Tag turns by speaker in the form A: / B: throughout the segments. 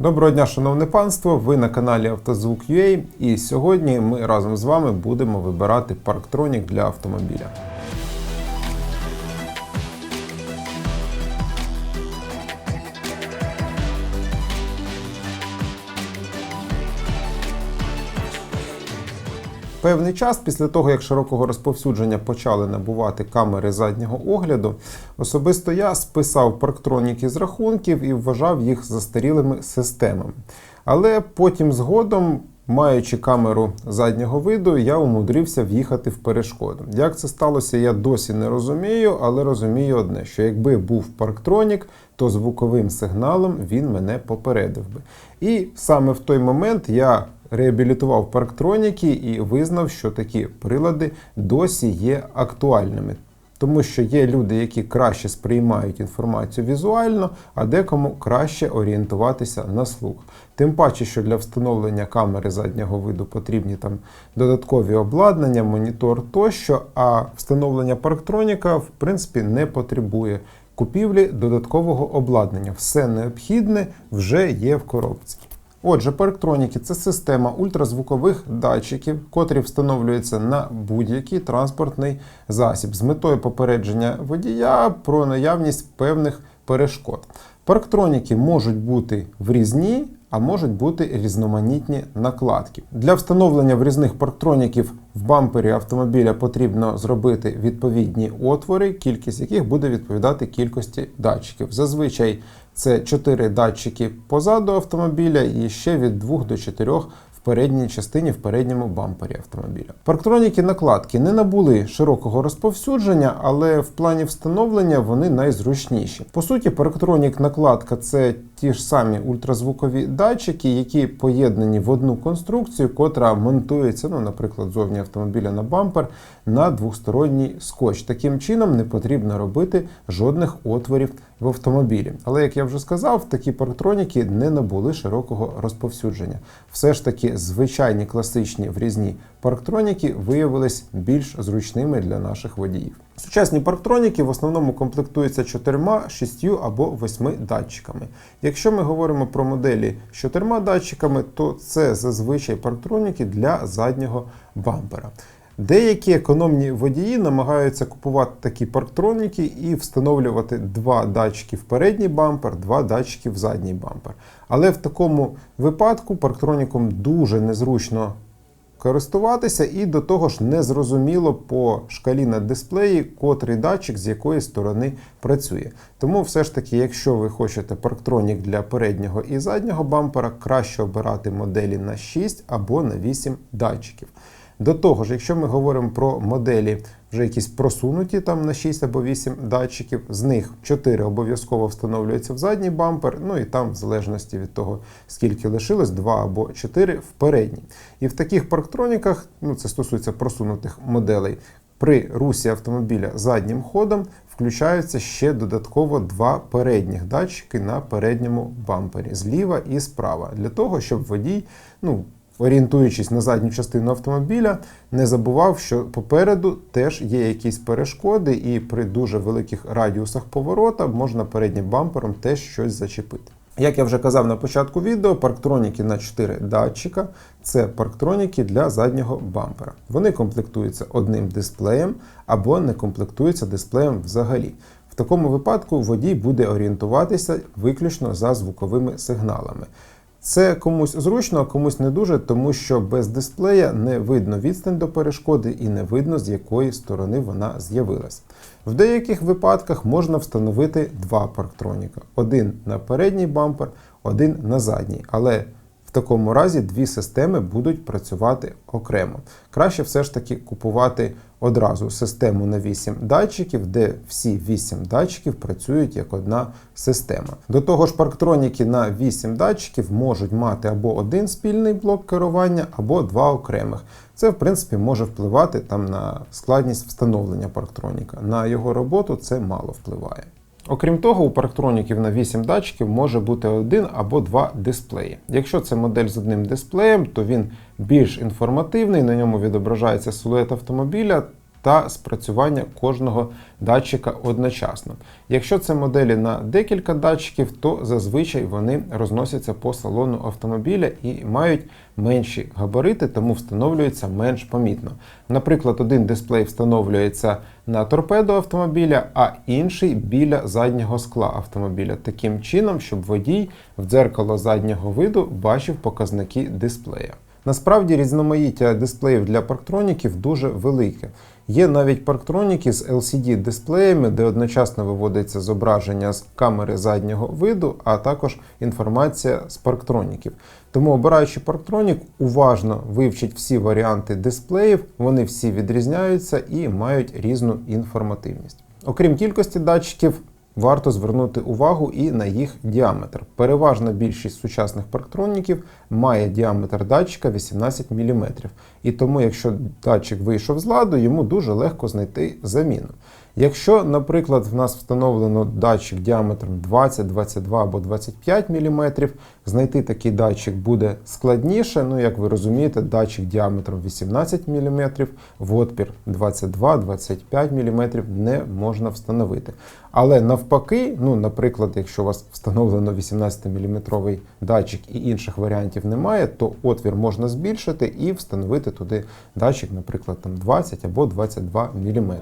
A: Доброго дня, шановне панство! Ви на каналі Автозвук.ua і сьогодні ми разом з вами будемо вибирати парктронік для автомобіля. Певний час після того, як широкого розповсюдження почали набувати камери заднього огляду, особисто я списав парктроніки з рахунків і вважав їх застарілими системами. Але потім згодом, маючи камеру заднього виду, я умудрився в'їхати в перешкоду. Як це сталося, я досі не розумію, але розумію одне: що якби був парктронік, то звуковим сигналом він мене попередив би. І саме в той момент я реабілітував парктроніки і визнав, що такі прилади досі є актуальними. Тому що є люди, які краще сприймають інформацію візуально, а декому краще орієнтуватися на слух. Тим паче, що для встановлення камери заднього виду потрібні там додаткові обладнання, монітор тощо, а встановлення парктроніка в принципі не потребує купівлі додаткового обладнання. Все необхідне вже є в коробці. Отже, парктроніки це система ультразвукових датчиків, котрі встановлюються на будь-який транспортний засіб з метою попередження водія про наявність певних перешкод. Парктроніки можуть бути врізні, а можуть бути різноманітні накладки. Для встановлення врізних парктроніків в бампері автомобіля потрібно зробити відповідні отвори, кількість яких буде відповідати кількості датчиків. Зазвичай це 4 датчики позаду автомобіля і ще від 2 до 4 в передній частині в передньому бампері автомобіля. Парктроніки накладки не набули широкого розповсюдження, але в плані встановлення вони найзручніші. По суті, парктронік накладка це ті ж самі ультразвукові датчики, які поєднані в одну конструкцію, котра монтується, ну, наприклад, зовні автомобіля на бампер на двосторонній скотч. Таким чином не потрібно робити жодних отворів в автомобілі. Але як я вже сказав, такі парктроніки не набули широкого розповсюдження. Все ж таки, звичайні класичні врізні парктроніки виявились більш зручними для наших водіїв. Сучасні парктроніки в основному комплектуються 4, 6 або 8 датчиками. Якщо ми говоримо про моделі з чотирма датчиками, то це зазвичай парктроніки для заднього бампера. Деякі економні водії намагаються купувати такі парктроніки і встановлювати два датчики в передній бампер, два датчики в задній бампер. Але в такому випадку парктроніком дуже незручно користуватися, і до того ж незрозуміло по шкалі на дисплеї, котрий датчик з якої сторони працює. Тому все ж таки, якщо ви хочете парктронік для переднього і заднього бампера, краще обирати моделі на 6 або на 8 датчиків. До того ж, якщо ми говоримо про моделі вже якісь просунуті там на 6 або 8 датчиків, з них 4 обов'язково встановлюються в задній бампер, ну і там, в залежності від того, скільки лишилось, 2 або 4 в передній. І в таких парктроніках, ну це стосується просунутих моделей, при русі автомобіля заднім ходом включаються ще додатково два передніх датчики на передньому бампері зліва і справа, для того, щоб водій, ну, орієнтуючись на задню частину автомобіля, не забував, що попереду теж є якісь перешкоди, і при дуже великих радіусах поворота можна переднім бампером теж щось зачепити. Як я вже казав на початку відео, парктроніки на 4 датчика це парктроніки для заднього бампера. Вони комплектуються одним дисплеєм або не комплектуються дисплеєм взагалі. В такому випадку водій буде орієнтуватися виключно за звуковими сигналами. Це комусь зручно, а комусь не дуже, тому що без дисплея не видно відстань до перешкоди і не видно, з якої сторони вона з'явилась. В деяких випадках можна встановити два парктроніка: один на передній бампер, один на задній. Але в такому разі дві системи будуть працювати окремо. Краще все ж таки купувати одразу систему на 8 датчиків, де всі 8 датчиків працюють як одна система. До того ж, парктроніки на 8 датчиків можуть мати або один спільний блок керування, або два окремих. Це, в принципі, може впливати там на складність встановлення парктроніка. На його роботу це мало впливає. Окрім того, у парктроніків на 8 датчиків може бути один або два дисплеї. Якщо це модель з одним дисплеєм, то він більш інформативний, на ньому відображається силует автомобіля, та спрацювання кожного датчика одночасно. Якщо це моделі на декілька датчиків, то зазвичай вони розносяться по салону автомобіля і мають менші габарити, тому встановлюються менш помітно. Наприклад, один дисплей встановлюється на торпеду автомобіля, а інший біля заднього скла автомобіля, таким чином, щоб водій в дзеркало заднього виду бачив показники дисплея. Насправді різноманіття дисплеїв для парктроніків дуже велике. Є навіть парктроніки з LCD-дисплеями, де одночасно виводиться зображення з камери заднього виду, а також інформація з парктроніків. Тому, обираючи парктронік, уважно вивчіть всі варіанти дисплеїв, вони всі відрізняються і мають різну інформативність. Окрім кількості датчиків, варто звернути увагу і на їх діаметр. Переважна більшість сучасних парктроніків має діаметр датчика 18 мм. І тому, якщо датчик вийшов з ладу, йому дуже легко знайти заміну. Якщо, наприклад, в нас встановлено датчик діаметром 20, 22 або 25 мм, знайти такий датчик буде складніше. Ну, як ви розумієте, датчик діаметром 18 мм в отпір 22-25 мм не можна встановити. Але навпаки, ну, наприклад, якщо у вас встановлено 18-мм датчик і інших варіантів немає, то отвір можна збільшити і встановити туди датчик, наприклад, там 20 або 22 мм.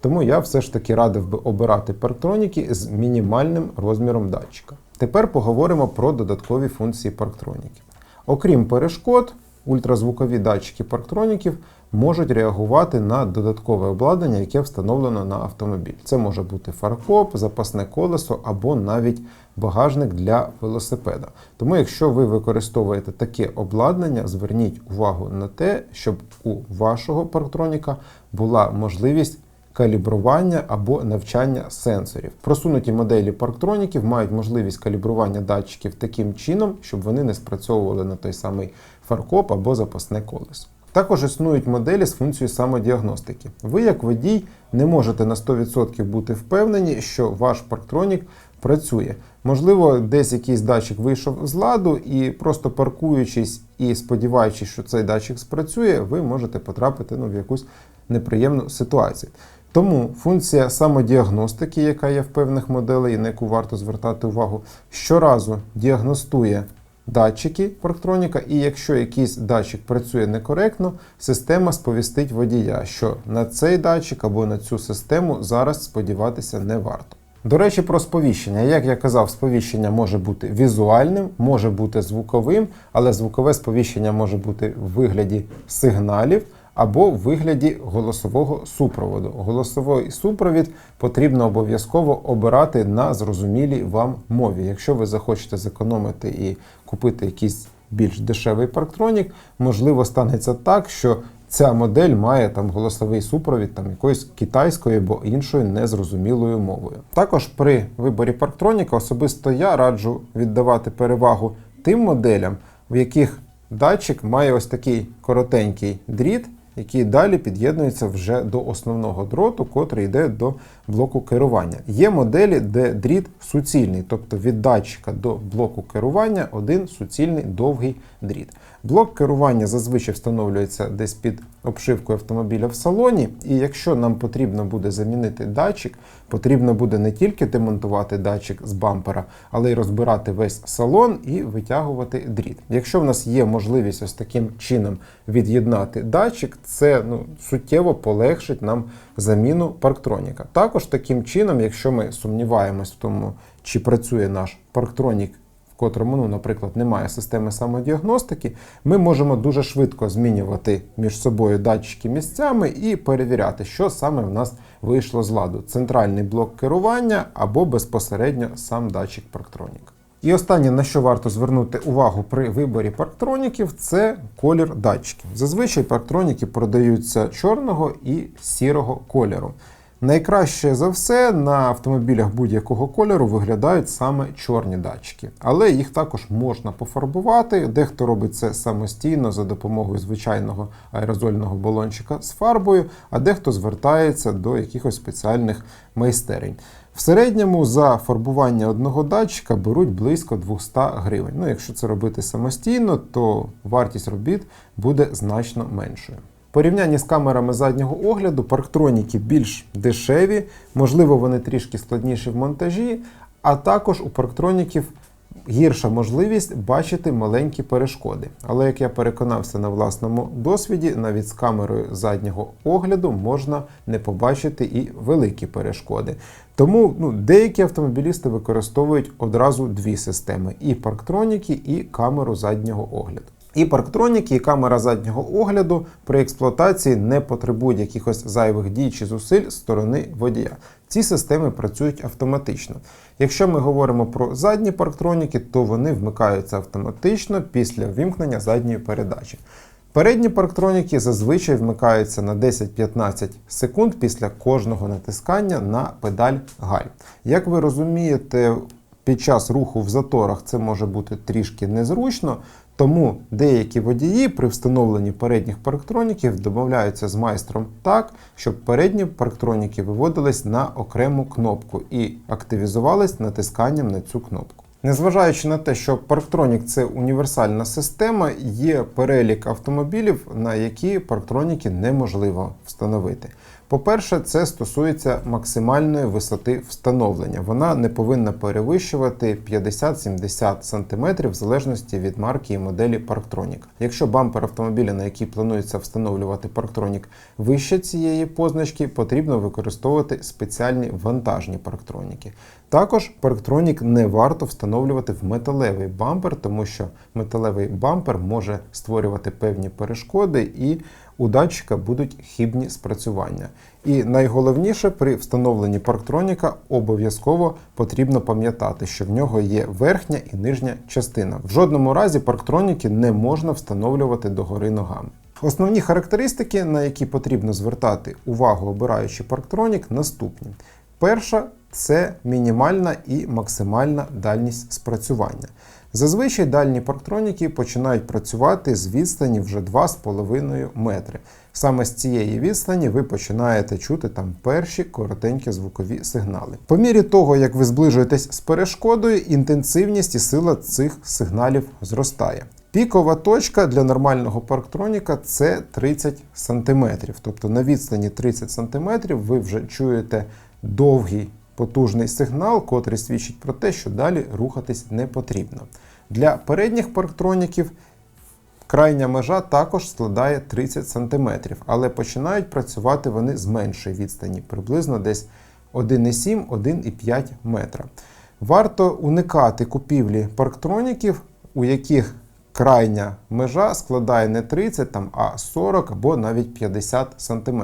A: Тому я все ж таки радив би обирати парктроніки з мінімальним розміром датчика. Тепер поговоримо про додаткові функції парктроніків. Окрім перешкод, ультразвукові датчики парктроніків можуть реагувати на додаткове обладнання, яке встановлено на автомобіль. Це може бути фаркоп, запасне колесо або навіть багажник для велосипеда. Тому, якщо ви використовуєте таке обладнання, зверніть увагу на те, щоб у вашого парктроніка була можливість калібрування або навчання сенсорів. Просунуті моделі парктроніків мають можливість калібрування датчиків таким чином, щоб вони не спрацьовували на той самий фаркоп або запасне колесо. Також існують моделі з функцією самодіагностики. Ви, як водій, не можете на 100% бути впевнені, що ваш парктронік працює. Можливо, десь якийсь датчик вийшов з ладу, і просто паркуючись і сподіваючись, що цей датчик спрацює, ви можете потрапити ну, в якусь неприємну ситуацію. Тому функція самодіагностики, яка є в певних моделей, і на яку варто звертати увагу, щоразу діагностує датчики парктроніка, і якщо якийсь датчик працює некоректно, система сповістить водія, що на цей датчик або на цю систему зараз сподіватися не варто. До речі, про сповіщення. Як я казав, сповіщення може бути візуальним, може бути звуковим, але звукове сповіщення може бути в вигляді сигналів або в вигляді голосового супроводу. Голосовий супровід потрібно обов'язково обирати на зрозумілій вам мові. Якщо ви захочете зекономити і купити якийсь більш дешевий парктронік, можливо, станеться так, що ця модель має там голосовий супровід там якоюсь китайською або іншою незрозумілою мовою. Також при виборі парктроніка особисто я раджу віддавати перевагу тим моделям, в яких датчик має ось такий коротенький дріт який далі під'єднується вже до основного дроту, котрий йде до блоку керування. Є моделі, де дріт суцільний, тобто від датчика до блоку керування один суцільний довгий дріт. Блок керування зазвичай встановлюється десь під обшивкою автомобіля в салоні, і якщо нам потрібно буде замінити датчик, потрібно буде не тільки демонтувати датчик з бампера, але й розбирати весь салон і витягувати дріт. Якщо в нас є можливість ось таким чином від'єднати датчик, це ну, суттєво полегшить нам заміну парктроніка. Також таким чином, якщо ми сумніваємось в тому, чи працює наш парктронік котрому, ну, наприклад, немає системи самодіагностики, ми можемо дуже швидко змінювати між собою датчики місцями і перевіряти, що саме в нас вийшло з ладу: центральний блок керування або безпосередньо сам датчик парктроніка. І останнє, на що варто звернути увагу при виборі парктроніків, це колір датчиків. Зазвичай парктроніки продаються чорного і сірого кольору. Найкраще за все на автомобілях будь-якого кольору виглядають саме чорні датчики, але їх також можна пофарбувати. Дехто робить це самостійно за допомогою звичайного аерозольного балончика з фарбою, а дехто звертається до якихось спеціальних майстерень. В середньому за фарбування одного датчика беруть близько 200 гривень. Ну, якщо це робити самостійно, то вартість робіт буде значно меншою. Порівнянні з камерами заднього огляду парктроніки більш дешеві, можливо, вони трішки складніші в монтажі, а також у парктроніків гірша можливість бачити маленькі перешкоди. Але як я переконався на власному досвіді, навіть з камерою заднього огляду можна не побачити і великі перешкоди. Тому ну, деякі автомобілісти використовують одразу дві системи: і парктроніки, і камеру заднього огляду. І парктроніки, і камера заднього огляду при експлуатації не потребують якихось зайвих дій чи зусиль з сторони водія. Ці системи працюють автоматично. Якщо ми говоримо про задні парктроніки, то вони вмикаються автоматично після вимкнення задньої передачі. Передні парктроніки зазвичай вмикаються на 10-15 секунд після кожного натискання на педаль галь. Як ви розумієте, під час руху в заторах це може бути трішки незручно, тому деякі водії при встановленні передніх парктроніків домовляються з майстром так, щоб передні парктроніки виводились на окрему кнопку і активізувались натисканням на цю кнопку. Незважаючи на те, що парктронік це універсальна система, є перелік автомобілів, на які парктроніки неможливо встановити. По-перше, це стосується максимальної висоти встановлення. Вона не повинна перевищувати 50-70 см в залежності від марки і моделі Parktronic. Якщо бампер автомобіля, на який планується встановлювати Parktronic, вище цієї позначки, потрібно використовувати спеціальні вантажні парктроніки. Також парктронік не варто встановлювати в металевий бампер, тому що металевий бампер може створювати певні перешкоди і у датчика будуть хібні спрацювання. І найголовніше при встановленні парктроніка обов'язково потрібно пам'ятати, що в нього є верхня і нижня частина. В жодному разі парктроніки не можна встановлювати догори ногами. Основні характеристики, на які потрібно звертати увагу, обираючи парктронік, наступні. Перша це мінімальна і максимальна дальність спрацювання. Зазвичай дальні парктроніки починають працювати з відстані вже 2,5 метри. Саме з цієї відстані ви починаєте чути там перші коротенькі звукові сигнали. По мірі того, як ви зближуєтесь з перешкодою, інтенсивність і сила цих сигналів зростає. Пікова точка для нормального парктроніка це 30 см. Тобто на відстані 30 см ви вже чуєте довгий потужний сигнал, котрий свідчить про те, що далі рухатись не потрібно. Для передніх парктроніків крайня межа також складає 30 см, але починають працювати вони з меншої відстані, приблизно десь 1,7-1,5 метра. Варто уникати купівлі парктроніків, у яких крайня межа складає не 30, там, а 40 або навіть 50 см.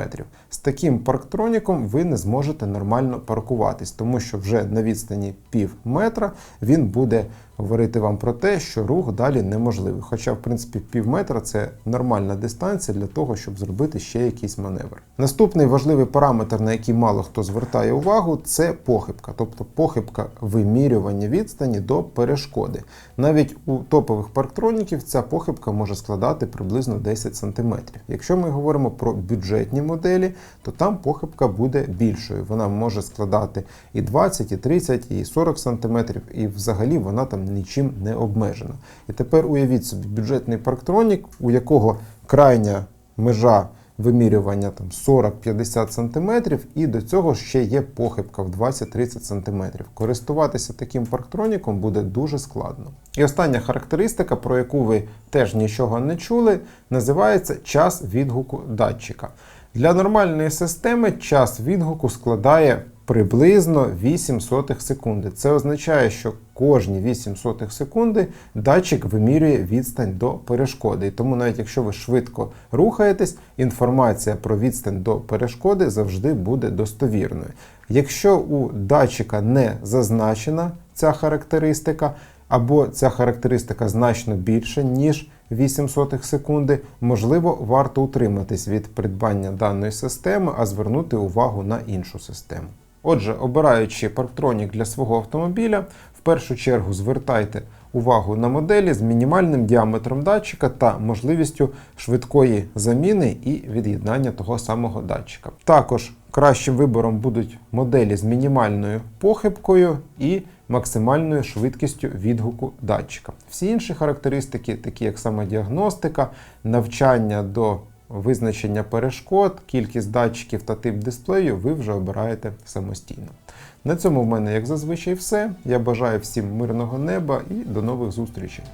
A: З таким парктроніком ви не зможете нормально паркуватись, тому що вже на відстані пів метра він буде говорити вам про те, що рух далі неможливий. Хоча, в принципі, пів метра це нормальна дистанція для того, щоб зробити ще якийсь маневр. Наступний важливий параметр, на який мало хто звертає увагу, це похибка, тобто похибка вимірювання відстані до перешкоди. Навіть у топових парктроніків ця похибка може складати приблизно 10 см. Якщо ми говоримо про бюджетні моделі, то там похибка буде більшою. Вона може складати і 20, і 30, і 40 см, і взагалі вона там нічим не обмежена. І тепер уявіть собі бюджетний парктронік, у якого крайня межа вимірювання там 40-50 см, і до цього ще є похибка в 20-30 см. Користуватися таким парктроніком буде дуже складно. І остання характеристика, про яку ви теж нічого не чули, називається час відгуку датчика. Для нормальної системи час відгуку складає приблизно 8 сотих секунди. Це означає, що кожні 8 сотих секунди датчик вимірює відстань до перешкоди. І тому, навіть якщо ви швидко рухаєтесь, інформація про відстань до перешкоди завжди буде достовірною. Якщо у датчика не зазначена ця характеристика, або ця характеристика значно більше, ніж 8 сотих секунди, можливо, варто утриматись від придбання даної системи, а звернути увагу на іншу систему. Отже, обираючи парктронік для свого автомобіля, в першу чергу звертайте увагу на моделі з мінімальним діаметром датчика та можливістю швидкої заміни і від'єднання того самого датчика. Також кращим вибором будуть моделі з мінімальною похибкою і максимальною швидкістю відгуку датчика. Всі інші характеристики, такі як самодіагностика, навчання до Визначення перешкод, кількість датчиків та тип дисплею ви вже обираєте самостійно. На цьому в мене, як зазвичай, все. Я бажаю всім мирного неба і до нових зустрічей.